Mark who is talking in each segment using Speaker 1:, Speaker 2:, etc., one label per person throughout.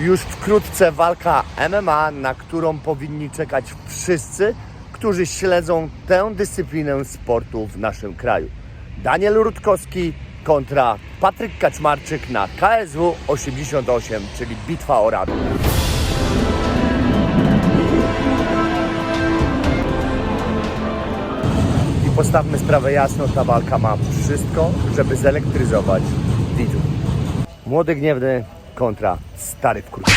Speaker 1: Już wkrótce walka MMA, na którą powinni czekać wszyscy, którzy śledzą tę dyscyplinę sportu w naszym kraju. Daniel Rutkowski kontra Patryk Kaczmarczyk na KSW 88, czyli Bitwa o Radom. I postawmy sprawę jasno, ta walka ma wszystko, żeby zelektryzować widzów. Młody gniewny kontra stary wkrótce.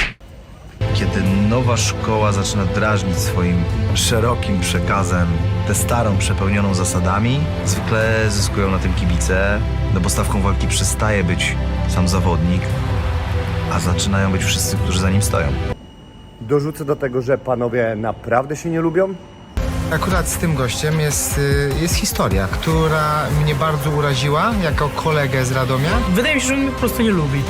Speaker 2: Kiedy nowa szkoła zaczyna drażnić swoim szerokim przekazem tę starą, przepełnioną zasadami, zwykle zyskują na tym kibice, no bo stawką walki przestaje być sam zawodnik, a zaczynają być wszyscy, którzy za nim stoją.
Speaker 1: Dorzucę do tego, że panowie naprawdę się nie lubią.
Speaker 3: Akurat z tym gościem jest, y, jest historia, która mnie bardzo uraziła jako kolegę z Radomia.
Speaker 4: Wydaje mi się, że on mnie po prostu nie lubi.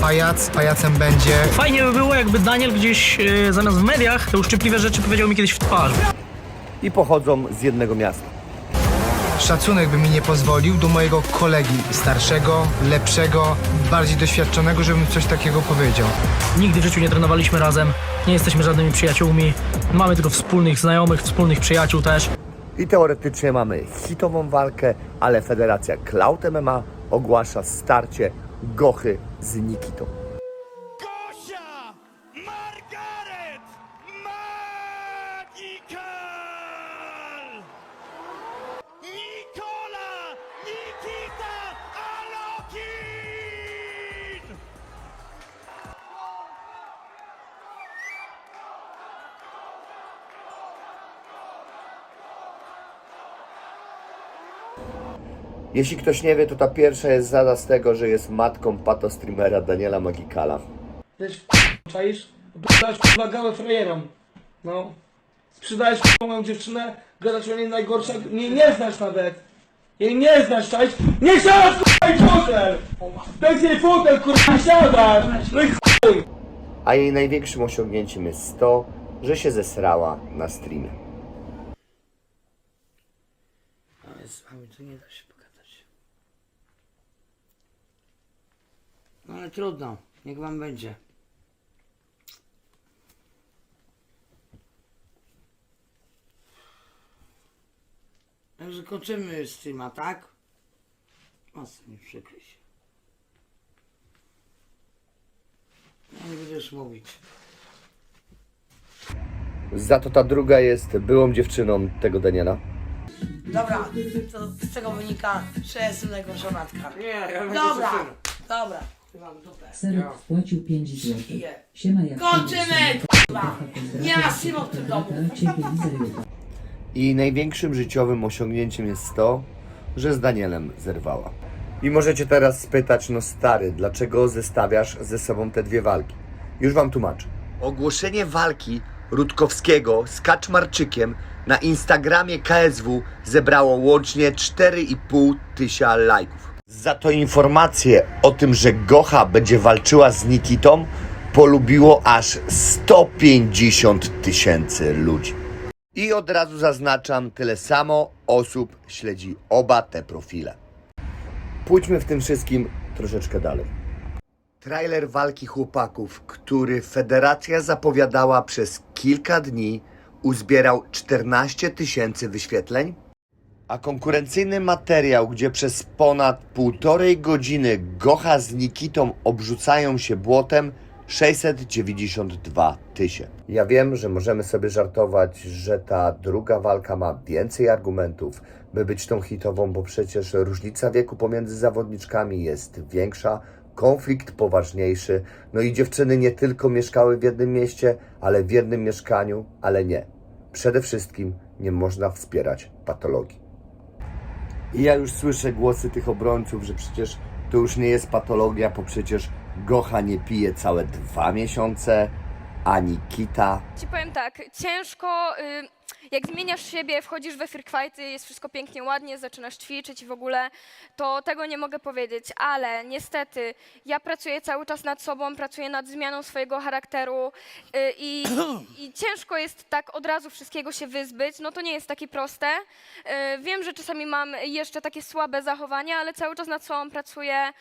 Speaker 3: Pajac, pajacem będzie.
Speaker 4: Fajnie by było, jakby Daniel gdzieś e, zamiast w mediach te uszczypliwe rzeczy powiedział mi kiedyś w twarz.
Speaker 1: i pochodzą z jednego miasta.
Speaker 3: Szacunek by mi nie pozwolił do mojego kolegi starszego, lepszego, bardziej doświadczonego, żebym coś takiego powiedział.
Speaker 4: Nigdy w życiu nie trenowaliśmy razem, nie jesteśmy żadnymi przyjaciółmi. Mamy tylko wspólnych znajomych, wspólnych przyjaciół też.
Speaker 1: I teoretycznie mamy hitową walkę, ale Federacja Cloud MMA ogłasza starcie Gochy z Nikitą. Jeśli ktoś nie wie, to ta pierwsza jest zada z tego, że jest matką patostreamera Daniela Magikala.
Speaker 5: Wiesz, czaisz? Dajesz kurwa gałę frajerom. No. Sprzedajesz kurwa moją dziewczynę, gadasz o niej najgorsza, nie, nie znasz nawet. Jej nie znasz, czaisz? Nie siadasz kurwa i fotel! Daj jej fotel kurwa, nie siadasz! No i chuj!
Speaker 1: A jej największym osiągnięciem jest to, że się zesrała na streamie.
Speaker 6: Ale z wami to nie da się pogadać. No ale trudno, niech wam będzie. Także kończymy streama, tak? Mocno mi przykry się. Ja nie już mówić.
Speaker 1: Za to ta druga jest byłą dziewczyną tego Daniela.
Speaker 6: Dobra, to z czego wynika, że jestem najgorsza matka?
Speaker 5: Nie, ja
Speaker 6: Dobra, dobra. Mam dupę.
Speaker 7: Serek wpłacił 5 zł.
Speaker 6: Piję.
Speaker 7: Siema jak
Speaker 6: Kończymy! Nie ma synu w tym domu.
Speaker 7: Ciebie jutro.
Speaker 1: I największym życiowym osiągnięciem jest to, że z Danielem zerwała. I możecie teraz spytać, no stary, dlaczego zestawiasz ze sobą te dwie walki? Już wam tłumaczę. Ogłoszenie walki Rutkowskiego z Kaczmarczykiem na Instagramie KSW zebrało łącznie 4,5 tysiąca lajków. Za to informację o tym, że Gocha będzie walczyła z Nikitą, polubiło aż 150 tysięcy ludzi. I od razu zaznaczam, tyle samo osób śledzi oba te profile. Pójdźmy w tym wszystkim troszeczkę dalej. Trailer walki chłopaków, który federacja zapowiadała przez kilka dni, uzbierał 14 tysięcy wyświetleń, a konkurencyjny materiał, gdzie przez ponad półtorej godziny Gocha z Nikitą obrzucają się błotem, 692 tysięcy. Ja wiem, że możemy sobie żartować, że ta druga walka ma więcej argumentów, by być tą hitową, bo przecież różnica wieku pomiędzy zawodniczkami jest większa, konflikt poważniejszy, no i dziewczyny nie tylko mieszkały w jednym mieście, ale w jednym mieszkaniu, ale nie. Przede wszystkim nie można wspierać patologii. I ja już słyszę głosy tych obrońców, że przecież to już nie jest patologia, bo przecież Gocha nie pije całe dwa miesiące, ani Kita.
Speaker 8: Ci powiem tak, ciężko. Y jak zmieniasz siebie, wchodzisz we fighty, jest wszystko pięknie, ładnie, zaczynasz ćwiczyć i w ogóle, to tego nie mogę powiedzieć, ale niestety ja pracuję cały czas nad sobą, pracuję nad zmianą swojego charakteru y, i, i ciężko jest tak od razu wszystkiego się wyzbyć, no to nie jest takie proste. Y, Wiem, że czasami mam jeszcze takie słabe zachowania, ale cały czas nad sobą pracuję,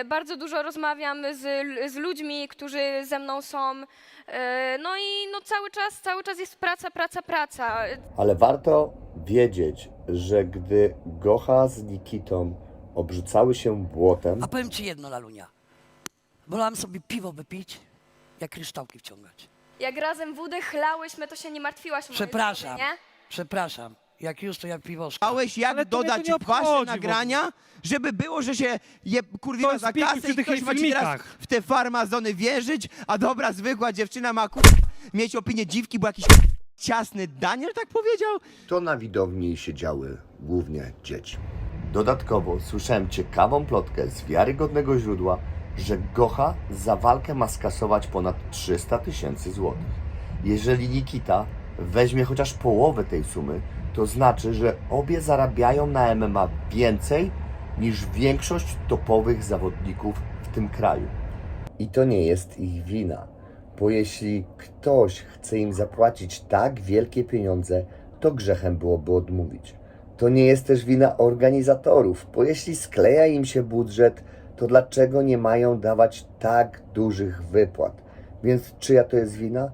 Speaker 8: y, bardzo dużo rozmawiam z, z ludźmi, którzy ze mną są, y, no i no cały czas, cały czas jest praca, praca, praca.
Speaker 1: Ale warto wiedzieć, że gdy Gocha z Nikitą obrzucały się błotem,
Speaker 6: A powiem ci jedno, Lalunia. Wolałem sobie piwo wypić, jak kryształki wciągać.
Speaker 8: Jak razem wódę chlałyśmy, to się nie martwiłaś o moje
Speaker 6: Przepraszam.
Speaker 8: zdrowie, nie?
Speaker 6: Przepraszam. Jak już, to jak piwo.
Speaker 9: Chciałeś jak
Speaker 10: Ale to mnie to
Speaker 9: dodać
Speaker 10: nie
Speaker 9: wasze nagrania, żeby było, że się je kurwiła
Speaker 10: To
Speaker 9: za kasę
Speaker 10: przy
Speaker 9: i
Speaker 10: tych
Speaker 9: ktoś ma ci teraz
Speaker 10: filmikach.
Speaker 9: w te farmazony wierzyć, a dobra, zwykła dziewczyna ma kur... mieć opinię dziwki, bo jakiś ciasny Daniel tak powiedział?
Speaker 1: to na widowni siedziały głównie dzieci. Dodatkowo słyszałem ciekawą plotkę z wiarygodnego źródła, że Gocha za walkę ma skasować ponad 300 tysięcy złotych. Jeżeli Nikita weźmie chociaż połowę tej sumy, to znaczy, że obie zarabiają na MMA więcej niż większość topowych zawodników w tym kraju. I to nie jest ich wina, bo jeśli ktoś chce im zapłacić tak wielkie pieniądze, to grzechem byłoby odmówić. To nie jest też wina organizatorów, bo jeśli skleja im się budżet, to dlaczego nie mają dawać tak dużych wypłat? Więc czyja to jest wina?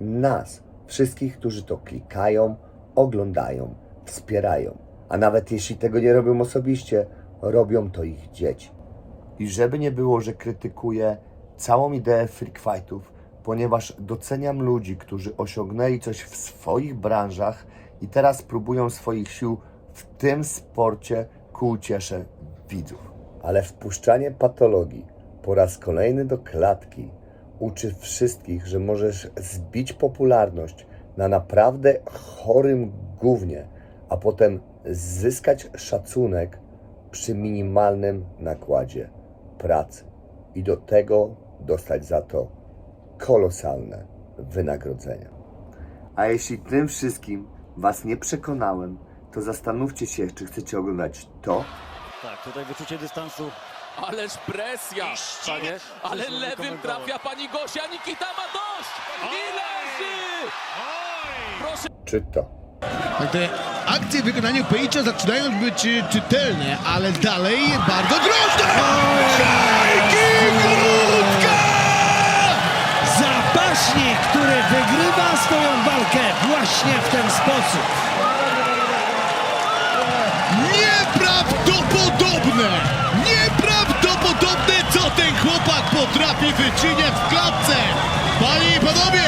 Speaker 1: Nas, wszystkich, którzy to klikają, oglądają, wspierają. A nawet jeśli tego nie robią osobiście, robią to ich dzieci. I żeby nie było, że krytykuję całą ideę freak fightów, ponieważ doceniam ludzi, którzy osiągnęli coś w swoich branżach i teraz próbują swoich sił w tym sporcie ku uciesze widzów. Ale wpuszczanie patologii po raz kolejny do klatki uczy wszystkich, że możesz zbić popularność na naprawdę chorym gównie, a potem zyskać szacunek przy minimalnym nakładzie pracy i do tego dostać za to kolosalne wynagrodzenia. A jeśli tym wszystkim Was nie przekonałem, to zastanówcie się, czy chcecie oglądać to,
Speaker 10: Tak, tutaj wyczucie dystansu.
Speaker 11: Ależ presja, panie. Ale lewym trafia pani Gosia, Nikita ma dość! I leży! Proszę
Speaker 1: czy to.
Speaker 10: Te akcje w wykonaniu Pejcza zaczynają być y, czytelne, ale dalej bardzo groźne! Krótka! Zapaśnik, który wygrywa swoją walkę właśnie w ten sposób. Nieprawdopodobne! Nieprawdopodobne, co ten chłopak potrafi wyczyniać w klatce! Panie i panowie,